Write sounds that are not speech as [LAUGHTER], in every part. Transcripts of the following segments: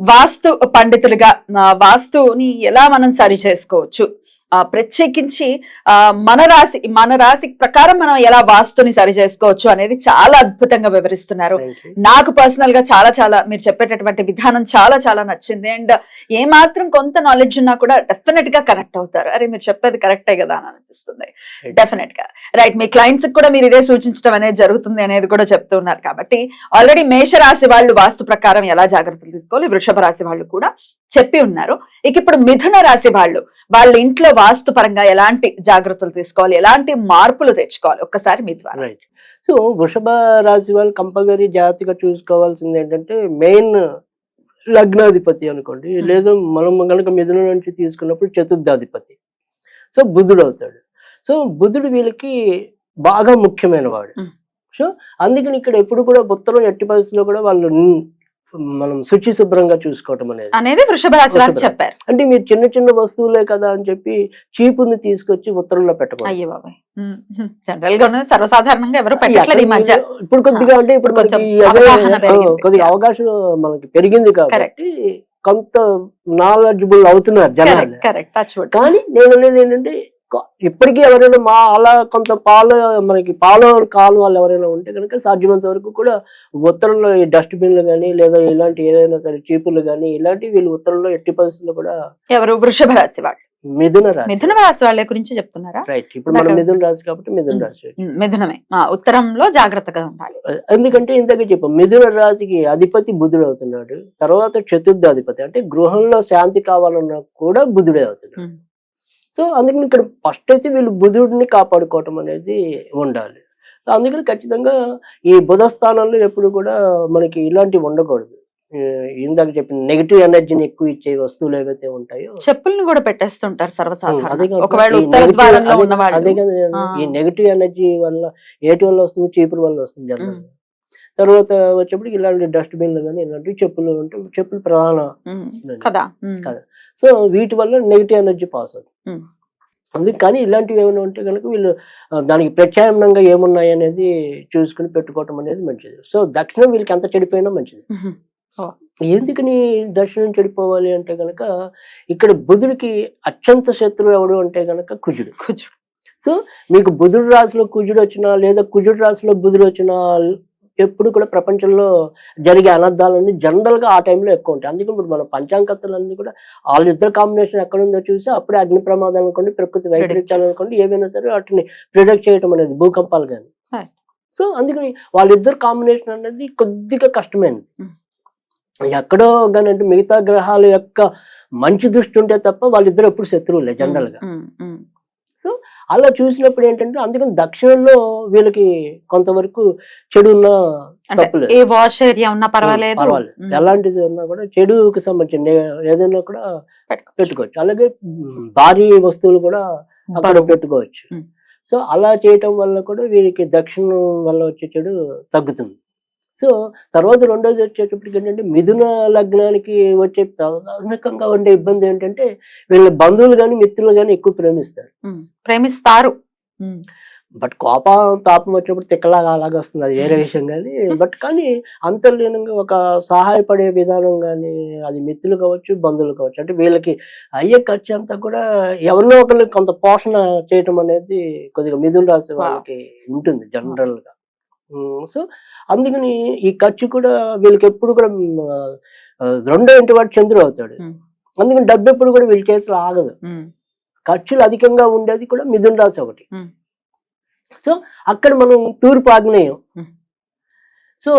వాస్తు పండితులుగా వాస్తుని ఎలా మనం సరి చేసుకోవచ్చు? ప్రత్యేకించి ఆ, మన రాశి మన రాశి ప్రకారం మనం ఎలా వాస్తుని సరి చేసుకోవచ్చు అనేది చాలా అద్భుతంగా వివరిస్తున్నారు. నాకు పర్సనల్గా చాలా చాలా మీరు చెప్పేటటువంటి విధానం చాలా చాలా నచ్చింది. అండ్ ఏ మాత్రం కొంత నాలెడ్జ్ ఉన్నా కూడా డెఫినెట్గా కనెక్ట్ అవుతారు. అరే మీరు చెప్పేది కరెక్టే కదా అని అనిపిస్తుంది. డెఫినెట్గా. రైట్ మీ క్లయింట్స్ కూడా మీరు ఇదే సూచించడం అనేది జరుగుతుంది అనేది కూడా చెప్తున్నారు కాబట్టి ఆల్రెడీ మేష రాశి వాళ్ళు వాస్తు ప్రకారం ఎలా జాగ్రత్తలు తీసుకోవాలి? వృషభ రాశి వాళ్ళు కూడా చెప్పి ఉన్నారు. ఇక ఇప్పుడు మిథున రాశి వాళ్ళు వాళ్ళ ఇంట్లో వాస్తు పరంగా ఎలాంటి జాగ్రత్తలు తీసుకోవాలి? ఎలాంటి మార్పులు తెచ్చుకోవాలి? ఒక్కసారి మీ ద్వారా. రైట్ సో వృషభ రాశి వాళ్ళు కంపల్సరీ జాగ్రత్తగా చూసుకోవాల్సింది ఏంటంటే మెయిన్ లగ్నాధిపతి అనుకోండి Hmm. లేదా మనం కనుక మిథున నుంచి తీసుకున్నప్పుడు చతుర్థాధిపతి. సో బుధుడు అవుతాడు. సో బుధుడు వీళ్ళకి బాగా ముఖ్యమైన వాడు. Hmm. సో అందుకని ఇక్కడ ఎప్పుడు కూడా ఉత్తరం ఎట్టి పరిస్థితుల్లో కూడా వాళ్ళు మనం శుచి శుభ్రంగా చూసుకోవటం అనేది. అనేది వృషభ రాశి వృషభ. చెప్పారు. అంటే మీరు చిన్న చిన్న వస్తువులే కదా అని చెప్పి చీపుని తీసుకొచ్చి ఉత్తరంలో పెట్టకూడదు. అయ్యో బాబాయ్. జనరల్గా సర్వసాధారణంగా ఎవరు పెట్టట్లేదు ఈ మధ్య. ఇప్పుడు కొద్దిగా అంటే ఇప్పుడు. కొద్దిగా అవకాశం మనకి పెరిగింది కాబట్టి. కొంత నాలెడ్జబుల్ అవుతున్నారు జనాలు. కానీ నేను అనేది ఏంటంటే ఇప్పటికీ ఎవరైనా మా అలా కొంత పాలు మనకి పాలు కాలు వాళ్ళు ఎవరైనా ఉంటే కనుక సాధ్యమైనంత వరకు కూడా ఉత్తరంలో ఈ డస్ట్బిన్లు కానీ లేదా ఇలాంటి ఏదైనా సరే చీపులు కానీ ఇలాంటివి వీళ్ళు ఉత్తరంలో ఎట్టి పరిస్థితుల్లో కూడా ఎవరు? వృషభ రాశి వాళ్ళు. మిథున రాశి. మిథున రాశి వాళ్ళ గురించి చెప్తున్నారా? రైట్ ఇప్పుడు మనం మిథున రాశి కాబట్టి మిథున. రాశి మిథునమే. ఉత్తరంలో జాగ్రత్తగా ఉండాలి. ఎందుకంటే ఇంతకు చెప్పాం మిథున రాశికి అధిపతి బుధుడు అవుతున్నాడు. తర్వాత చతుర్థ అధిపతి అంటే గృహంలో శాంతి కావాలన్నా కూడా బుధుడే అవుతున్నాడు. సో అందుకని ఇక్కడ ఫస్ట్ అయితే వీళ్ళు బుధుడిని కాపాడుకోవటం అనేది ఉండాలి. సో అందుకని ఖచ్చితంగా ఈ బుధ స్థానంలో ఎప్పుడు కూడా మనకి ఇలాంటివి ఉండకూడదు. ఇందాక చెప్పిన నెగిటివ్ ఎనర్జీని ఎక్కువ ఇచ్చే వస్తువులు ఏవైతే ఉంటాయో చెప్పుల్ని కూడా పెట్టేస్తుంటారు సర్వసాధారణ. అదే- కదా. ఈ నెగిటివ్ ఎనర్జీ వల్ల ఏటి వల్ల వస్తుంది చీపురు వల్ల వస్తుంది జనరల్. తర్వాత వచ్చేప్పటికి ఇలాంటి డస్ట్బిన్లు కానీ ఇలాంటివి చెప్పులు ఉంటే చెప్పులు ప్రధాన కదా? కదా. సో వీటి వల్ల నెగిటివ్ ఎనర్జీ పాస్ అవుతుంది. అందుకు కానీ ఇలాంటివి ఏమైనా ఉంటే కనుక వీళ్ళు దానికి ప్రత్యామ్నాయంగా ఏమున్నాయి అనేది చూసుకుని పెట్టుకోవటం అనేది మంచిది. సో దక్షిణం వీళ్ళకి ఎంత చెడిపోయినా మంచిది. ఎందుకని దక్షిణం చెడిపోవాలి అంటే కనుక ఇక్కడ బుధుడికి అత్యంత శత్రువు ఎవడు అంటే కనుక కుజుడు. కూర్చో. సో మీకు బుధుడు రాశిలో కుజుడు వచ్చినా లేదా కుజుడు రాశిలో బుధుడు వచ్చినా ఎప్పుడు కూడా ప్రపంచంలో జరిగే అనర్థాలన్నీ జనరల్గా ఆ టైంలో ఎక్కువ ఉంటాయి. అందుకే ఇప్పుడు మన పంచాంగతలన్నీ కూడా వాళ్ళిద్దరు కాంబినేషన్ ఎక్కడ ఉందో చూసి అప్పుడే అగ్ని ప్రమాదాలు అనుకోండి ప్రకృతి వైపరీత్యాలు అనుకోండి ఏవైనా సరే వాటిని ప్రిడక్ట్ చేయటం అనేది భూకంపాలు కానీ. సో అందుకని వాళ్ళిద్దరు కాంబినేషన్ అనేది కొద్దిగా కష్టమైనది Mm. ఎక్కడో కానీ అంటే మిగతా గ్రహాల యొక్క మంచి దృష్టి ఉంటే తప్ప వాళ్ళిద్దరు ఎప్పుడు శత్రువులే జనరల్గా ఉమ్, ఉమ్, అలా చూసినప్పుడు ఏంటంటే అందుకని దక్షిణంలో వీళ్ళకి కొంతవరకు చెడు ఉన్న అంటే తప్పులేదు. ఏ వాష్ ఏరియా ఉన్నా పర్వాలేదు. ఎలాంటిది ఉన్నా కూడా చెడుకి సంబంధించిన ఏదైనా కూడా పెట్టుకో. పెట్టుకోవచ్చు. అలాగే భారీ వస్తువులు కూడా అక్కడ. పెట్టుకోవచ్చు. సో అలా చేయటం వల్ల కూడా వీరికి దక్షిణం వల్ల వచ్చే చెడు తగ్గుతుంది. సో తర్వాత రెండోది వచ్చేటప్పటికి ఏంటంటే మిథున లగ్నానికి వచ్చే ప్రాథమికంగా ఉండే ఇబ్బంది ఏంటంటే వీళ్ళ బంధువులు కానీ మిత్రులు కానీ ఎక్కువ ప్రేమిస్తారు. ప్రేమిస్తారు. బట్ కోపం తాపం వచ్చినప్పుడు తిక్కలాగా అలాగే వస్తుంది. అది వేరే విషయం కానీ బట్ కానీ అంతర్లీనంగా ఒక సహాయపడే విధానం కానీ అది మిత్రులు కావచ్చు బంధువులు కావచ్చు అంటే వీళ్ళకి అయ్యే ఖర్చు అంతా కూడా ఎవరినో ఒకరికి కొంత పోషణ చేయటం అనేది కొద్దిగా మిథున రాశి వాళ్ళకి ఉంటుంది జనరల్గా సో అందుకని ఈ ఖర్చు కూడా వీళ్ళకి ఎప్పుడు కూడా రెండో ఇంటి వాడు చంద్రుడు అవుతాడు. అందుకని డబ్బు ఎప్పుడు కూడా వీళ్ళ చేతిలో ఆగదు ఖర్చులు అధికంగా ఉండేది కూడా మిథున రాశి ఒకటి. సో అక్కడ మనం తూర్పు ఆగ్నేయం. సో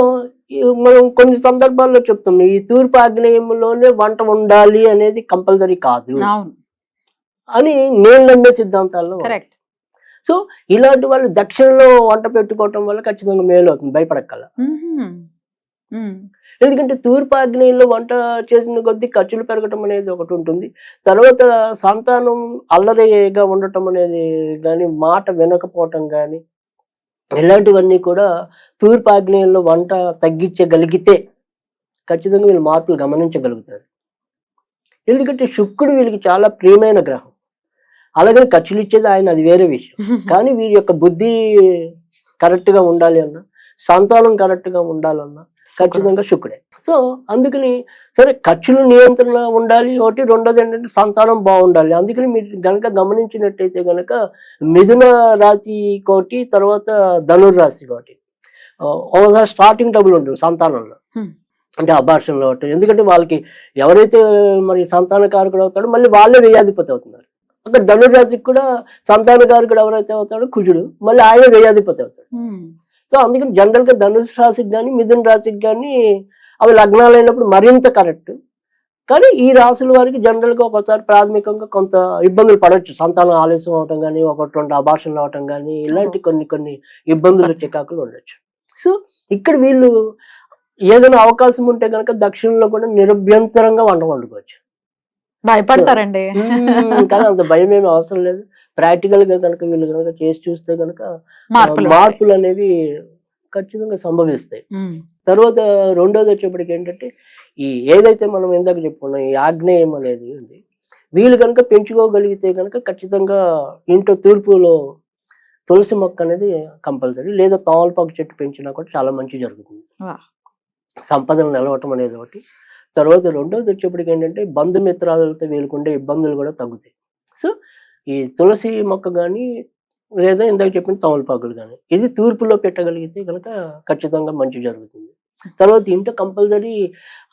మనం కొన్ని సందర్భాల్లో చెప్తాం ఈ తూర్పు ఆగ్నేయంలోనే వంట ఉండాలి అనేది కంపల్సరీ కాదు అని నేను నమ్మే సిద్ధాంతాల్లో. కరెక్ట్ సో ఇలాంటి వాళ్ళు దక్షిణంలో వంట పెట్టుకోవటం వల్ల ఖచ్చితంగా మేలు అవుతుంది భయపడక్కల ఎందుకంటే తూర్పు ఆగ్నేయంలో వంట చేసిన కొద్దీ ఖర్చులు పెరగటం అనేది ఒకటి ఉంటుంది. తర్వాత సంతానం అల్లరిగా ఉండటం అనేది కానీ మాట వినకపోవటం కానీ ఇలాంటివన్నీ కూడా తూర్పు ఆగ్నేయంలో వంట తగ్గించగలిగితే ఖచ్చితంగా వీళ్ళు మార్పులు గమనించగలుగుతారు. ఎందుకంటే శుక్రుడు వీళ్ళకి చాలా ప్రియమైన గ్రహం. అలాగని ఖర్చులు ఇచ్చేది ఆయన అది వేరే విషయం. [LAUGHS] కానీ వీరి యొక్క బుద్ధి కరెక్ట్గా ఉండాలి అన్న సంతానం కరెక్ట్గా ఉండాలన్నా ఖచ్చితంగా శుక్రుడే. సో అందుకని సరే ఖర్చులు నియంత్రణ ఉండాలి ఒకటి రెండోది ఏంటంటే సంతానం బాగుండాలి. అందుకని మీరు గనక గమనించినట్టయితే గనక మిథున రాశి కోటి తర్వాత ధనుర్ రాశి కోటి. ఒకసారి స్టార్టింగ్ డబుల్ ఉంటుంది సంతానంలో. అంటే అబార్షన్లో ఒకటి. ఎందుకంటే వాళ్ళకి ఎవరైతే మరి సంతాన కారకుడు అవుతాడో మళ్ళీ వాళ్ళే వ్యయాధిపతి అవుతున్నారు. అక్కడ ధనుర్రాశికి కూడా సంతాన కారకుడు ఎవరైతే అవుతాడో కుజుడు మళ్ళీ ఆయన వ్యయాధిపతి అవుతాడు. సో అందుకని జనరల్గా ధనుష్ రాశికి కానీ మిథున రాశికి కానీ అవి లగ్నాలు అయినప్పుడు మరింత కరెక్ట్ కానీ ఈ రాశుల వారికి జనరల్గా ఒకసారి ప్రాథమికంగా కొంత ఇబ్బందులు పడవచ్చు సంతానం ఆలస్యం అవటం కానీ ఒకటి రెండు అభాషణలు అవటం కానీ ఇలాంటి కొన్ని కొన్ని ఇబ్బందులు చికాకులు ఉండొచ్చు. సో ఇక్కడ వీళ్ళు ఏదైనా అవకాశం ఉంటే కనుక దక్షిణంలో కూడా నిరభ్యంతరంగా వంట వండుకోవచ్చు. భయపడతారండి. కానీ అంత భయం ఏమీ అవసరం లేదు. ప్రాక్టికల్గా కనుక వీళ్ళు కనుక చేసి చూస్తే కనుక మార్పులు అనేవి ఖచ్చితంగా సంభవిస్తాయి. తర్వాత రెండోది వచ్చేప్పటికి ఏంటంటే ఈ ఏదైతే మనం ఇందాక చెప్పుకున్నాం ఈ ఆగ్నేయం అనేది ఉంది వీళ్ళు కనుక పెంచుకోగలిగితే కనుక ఖచ్చితంగా ఇంట్లో తూర్పులో తులసి మొక్క అనేది కంపల్సరీ లేదా తోమలపాకు చెట్టు పెంచినా కూడా చాలా మంచి జరుగుతుంది. సంపదలు నిలవటం అనేది ఒకటి. తర్వాత రెండోది వచ్చేప్పటికి ఏంటంటే బంధుమిత్రాలతో వీళ్ళకుండే ఇబ్బందులు కూడా తగ్గుతాయి. సో ఈ తులసి మొక్క కానీ లేదా ఇందాక చెప్పిన తమలపాకులు కానీ ఇది తూర్పులో పెట్టగలిగితే కనుక ఖచ్చితంగా మంచి జరుగుతుంది. తర్వాత ఇంట్లో కంపల్సరీ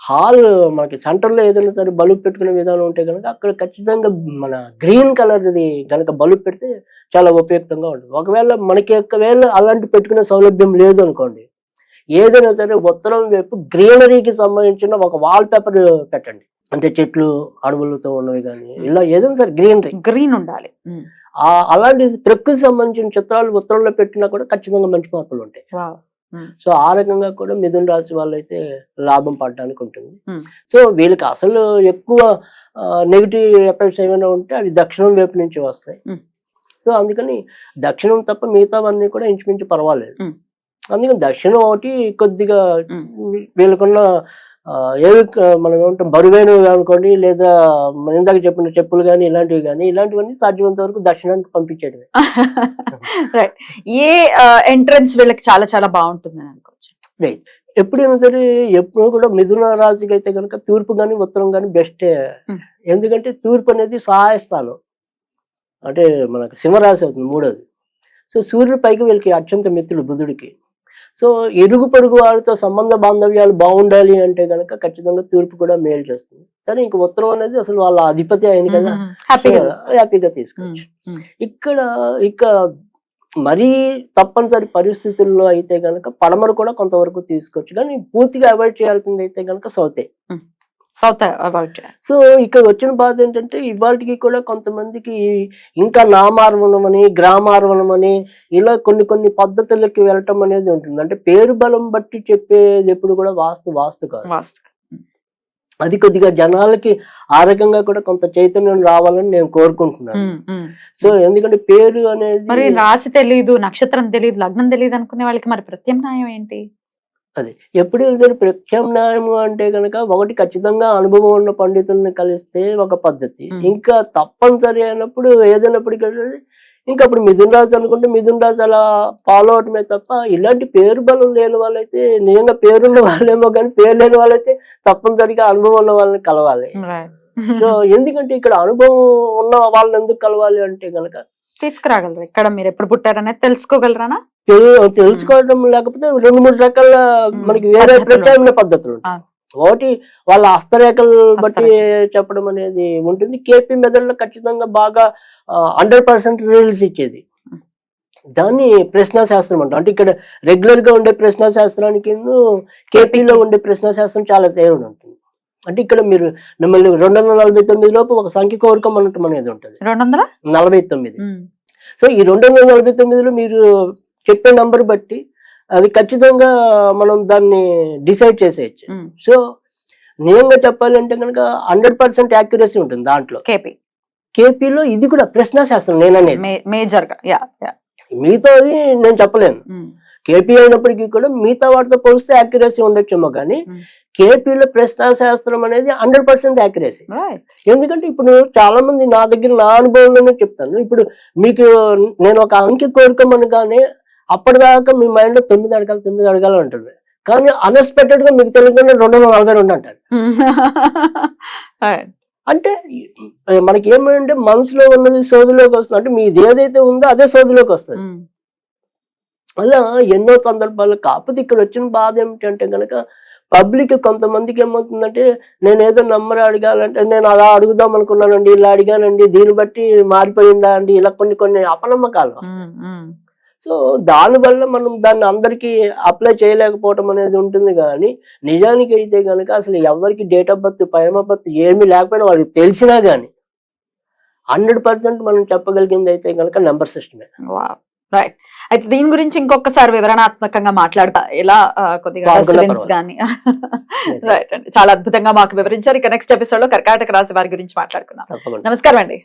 హాల్ మనకి సెంటర్లో ఏదైనా సరే బల్బ్ పెట్టుకునే విధానం ఉంటే కనుక అక్కడ ఖచ్చితంగా మన గ్రీన్ కలర్ది కనుక బల్బ్ పెడితే చాలా ఉపయుక్తంగా ఉంటుంది. ఒకవేళ మనకి ఒకవేళ అలాంటి పెట్టుకునే సౌలభ్యం లేదు అనుకోండి ఏదైనా సరే ఉత్తరం వైపు గ్రీనరీకి సంబంధించిన ఒక వాల్ పేపర్ పెట్టండి. అంటే చెట్లు అడవులతో ఉన్నవి కానీ ఇలా ఏదైనా సరే గ్రీనరీ. గ్రీన్ ఉండాలి. అలాంటి ప్రకృతి సంబంధించిన చిత్రాలు ఉత్తరంలో పెట్టినా కూడా ఖచ్చితంగా మంచి మార్పులు ఉంటాయి. సో ఆ రకంగా కూడా మిథున రాశి వాళ్ళైతే లాభం పడడానికి ఉంటుంది. సో వీళ్ళకి అసలు ఎక్కువ నెగిటివ్ ఎఫెక్ట్స్ ఏమైనా ఉంటే అవి దక్షిణం వైపు నుంచి వస్తాయి. సో అందుకని దక్షిణం తప్ప మిగతావన్నీ కూడా ఇంచుమించు పర్వాలేదు. అందుకని దక్షిణం ఒకటి కొద్దిగా. వీళ్ళకున్న ఏవి మనం ఏమంటాం బరువైనవి అనుకోండి లేదా మన ఇందాక చెప్పిన చెప్పులు కానీ ఇలాంటివి కానీ ఇలాంటివన్నీ సాధ్యమైనంత వరకు దక్షిణానికి పంపించేయడమే రైట్ [LAUGHS] ఏ ఎంట్రన్స్ వీళ్ళకి చాలా చాలా బాగుంటుంది అని అనుకోవచ్చు ఎప్పుడైనా సరే ఎప్పుడు కూడా మిథున రాశికి అయితే కనుక తూర్పు కానీ ఉత్తరం కానీ బెస్టే. ఎందుకంటే తూర్పు అనేది సహాయ స్థానం అంటే మనకు సింహరాశి అవుతుంది మూడోది. సో సూర్యుడి పైకి వీళ్ళకి అత్యంత మిత్రుడు బుధుడికి. సో ఇరుగు పొరుగు వారితో సంబంధ బాంధవ్యాలు బాగుండాలి అంటే కనుక ఖచ్చితంగా తూర్పు కూడా మేలు చేస్తుంది. కానీ ఇంక ఉత్తరం అనేది అసలు వాళ్ళ అధిపతి అయింది కదా. హ్యాపీగా హ్యాపీగా తీసుకోవచ్చు. ఇక్కడ ఇక మరీ తప్పనిసరి పరిస్థితుల్లో అయితే గనక పడమర కూడా కొంతవరకు తీసుకోవచ్చు. కానీ పూర్తిగా అవాయిడ్ చేయాల్సింది అయితే గనక సౌతే. సౌత్ అబౌట్ సో ఇక్కడ వచ్చిన బాధ ఏంటంటే ఇవాళకి కూడా కొంతమందికి ఇంకా నామార్వణం అని గ్రామార్వణం అని ఇలా కొన్ని కొన్ని పద్ధతులకి వెళ్ళటం అనేది ఉంటుంది. అంటే పేరు బలం బట్టి చెప్పేది ఎప్పుడు కూడా వాస్తు వాస్తు కాదు. అది కొద్దిగా జనాలకి ఆ రకంగా కూడా కొంత చైతన్యం రావాలని నేను కోరుకుంటున్నాను. సో ఎందుకంటే పేరు అనేది మరి రాశి తెలియదు నక్షత్రం తెలియదు లగ్నం తెలియదు అనుకునే వాళ్ళకి మరి ప్రత్యామ్నాయం ఏంటి? అది. ఎప్పుడైనా సరే ప్రత్యామ్నాయం అంటే కనుక ఒకటి ఖచ్చితంగా అనుభవం ఉన్న పండితుల్ని కలిస్తే ఒక పద్ధతి. ఇంకా తప్పనిసరి అయినప్పుడు ఏదైనప్పటికీ ఇంకా అప్పుడు మిథున్ రాజు అనుకుంటే మిథున్ రాజు అలా ఫాలో అవటమే తప్ప ఇలాంటి పేరు బలం లేని వాళ్ళైతే నిజంగా పేరున్న వాళ్ళేమో కానీ పేరు లేని వాళ్ళైతే తప్పనిసరిగా అనుభవం ఉన్న వాళ్ళని కలవాలి. సో ఎందుకంటే ఇక్కడ అనుభవం ఉన్న వాళ్ళని ఎందుకు కలవాలి అంటే కనుక తీసుకురాగలరు? ఇక్కడ మీరు ఎప్పుడు పుట్టారనేది తెలుసుకోగలరానా? తెలు- తెలుసుకోవడం లేకపోతే రెండు మూడు రకాల మనకి వేరే పద్ధతులు. ప్రత్యామ్నాయ పద్ధతులు. ఒకటి వాళ్ళ హస్తరేఖలు బట్టి. చెప్పడం అనేది ఉంటుంది. కేపీ మెథడ్లో ఖచ్చితంగా బాగా హండ్రెడ్ పర్సెంట్ రిజల్ట్స్ ఇచ్చేది. దాన్ని ప్రశ్న శాస్త్రం అంటాం అంటే ఇక్కడ రెగ్యులర్గా ఉండే ప్రశ్న శాస్త్రానికి కేపీలో ఉండే ప్రశ్న శాస్త్రం చాలా తేడా ఉంటుంది. అంటే ఇక్కడ మీరు మిమ్మల్ని రెండు వందల నలభై తొమ్మిది లోపు ఒక సంఖ్య కోరుకోం అనటం అనేది ఉంటుంది. రెండు వందల నలభై తొమ్మిది సో ఈ రెండు వందల నలభై తొమ్మిదిలో మీరు చెప్పే నంబర్ బట్టి అది ఖచ్చితంగా మనం దాన్ని డిసైడ్ చేసేయచ్చు. సో నిజంగా చెప్పాలంటే కనుక హండ్రెడ్ పర్సెంట్ యాక్యురసీ ఉంటుంది దాంట్లో. కేపీ. కేపీలో ఇది కూడా ప్రశ్న శాస్త్రం నేననేది. మే- మేజర్గా యా యా. మిగతాది నేను చెప్పలేను. కేపీ అయినప్పటికీ కూడా మిగతా వాటితో పోలిస్తే యాక్యురసీ ఉండొచ్చేమో కానీ. కేపీలో ప్రశ్న శాస్త్రం అనేది హండ్రెడ్ పర్సెంట్ యాక్యురసీ. ఎందుకంటే ఇప్పుడు చాలా మంది నా దగ్గర నా అనుభవంలోనే చెప్తాను. ఇప్పుడు మీకు నేను ఒక అంకె కోరుకోమనగానే అప్పటిదాకా మీ మైండ్లో తొమ్మిది అడగాలి తొమ్మిది అడగాలి ఉంటుంది. కానీ అన్ఎక్స్పెక్టెడ్గా మీకు తెలియకుండా రెండు వందల నలభై రెండు అంటారు. [LAUGHS] అంటే మనకి ఏమంటే మనసులో ఉన్నది సోదిలోకి వస్తుంది. అంటే మీది ఏదైతే ఉందో అదే సోదిలోకి వస్తుంది. ఉమ్, అలా ఎన్నో సందర్భాలు కాకపోతే ఇక్కడ వచ్చిన బాధ ఏమిటంటే కనుక పబ్లిక్ కొంతమందికి ఏమవుతుందంటే నేను ఏదో నంబర్ అడగాలంటే నేను అలా అడుగుదాం అనుకున్నానండి ఇలా అడిగానండి దీన్ని బట్టి మారిపోయిందా అండి ఇలా కొన్ని కొన్ని అపనమ్మకాలు ఉమ్. సో దానివల్ల మనం దాన్ని అందరికీ అప్లై చేయలేకపోవటం అనేది ఉంటుంది కానీ నిజానికి అయితే కనుక అసలు ఎవరికి date of birth of birth ఏమీ లేకపోయినా వాళ్ళకి తెలిసినా కానీ హండ్రెడ్ పర్సెంట్ మనం చెప్పగలిగింది అయితే కనుక నెంబర్ సిస్టమే రైట్ అయితే దీని గురించి ఇంకొకసారి వివరణాత్మకంగా మాట్లాడతా. ఎలా కొద్దిగా కానీ రైట్ అండి చాలా అద్భుతంగా మాకు వివరించారు. ఇక నెక్స్ట్ ఎపిసోడ్లో కర్కాటక రాశి వారి గురించి మాట్లాడుకుందాం. తప్పకుండా. నమస్కారం అండి.